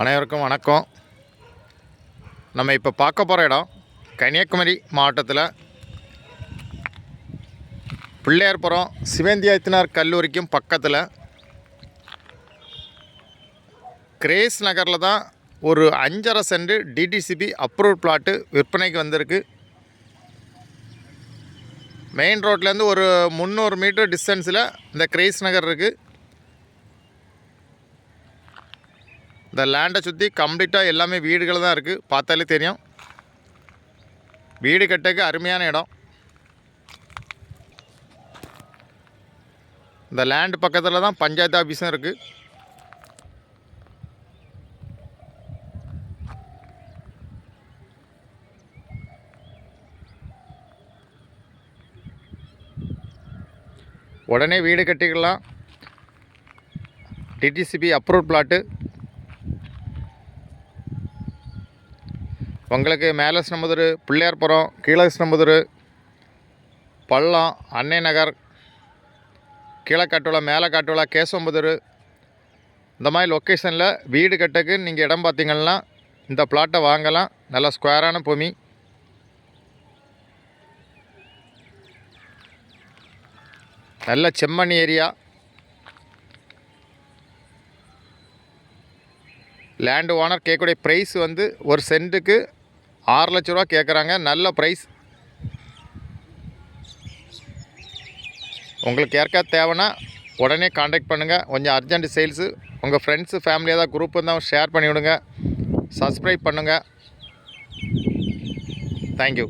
அனைவருக்கும் வணக்கம். நம்ம இப்போ பார்க்க போகிற இடம் கன்னியாகுமரி மாவட்டத்தில் பிள்ளையார்புரம் சிவேந்தியாயத்தினார் கல்லூரிக்கும் பக்கத்தில் கிரேஸ் நகரில் தான் ஒரு அஞ்சரை சென்ட் டிடிசிபி அப்ரூவ் பிளாட்டு விற்பனைக்கு வந்திருக்கு. மெயின் ரோட்லேருந்து ஒரு முந்நூறு மீட்டர் டிஸ்டன்ஸில் இந்த கிரேஸ் நகர் இருக்குது இந்த லேண்டை சுற்றி கம்ப்ளீட்டாக எல்லாமே வீடுகள் தான் இருக்குது பார்த்தாலே தெரியும். வீடு கட்டக்கு அருமையான இடம். இந்த லேண்ட் பக்கத்தில் தான் பஞ்சாயத்து ஆஃபீஸும் இருக்குது உடனே வீடு கட்டிக்கலாம். டிடிசிபி அப்ரூவ் பிளாட்டு உங்களுக்கு மேலே கிருஷ்ணமுதூர் பிள்ளையார்புரம் கீழே கிருஷ்ணமுதூர் பள்ளம் அன்னை நகர் கீழே காட்டுவலா மேலே காட்டுவலா கேசம்புதூர் இந்த மாதிரி லொக்கேஷனில் வீடு கட்டக்கு நீங்கள் இடம் பார்த்தீங்கன்னா இந்த பிளாட்டை வாங்கலாம். நல்லா ஸ்கொயரான பூமி. நல்ல செம்மண் ஏரியா. லேண்டு ஓனர் கேட்கக்கூடிய ப்ரைஸ் வந்து ஒரு சென்ட்டுக்கு ஆறு லட்ச ரூபா கேட்குறாங்க நல்ல ப்ரைஸ் உங்களுக்கு யாருக்கா தேவைன்னா உடனே காண்டாக்ட் பண்ணுங்கள் கொஞ்சம் அர்ஜென்ட் சேல்ஸு உங்கள் ஃப்ரெண்ட்ஸு ஃபேமிலி ஏதாவது குரூப் இருந்தால் ஷேர் பண்ணிவிடுங்க. சப்ஸ்கிரைப் பண்ணுங்கள் தேங்க்யூ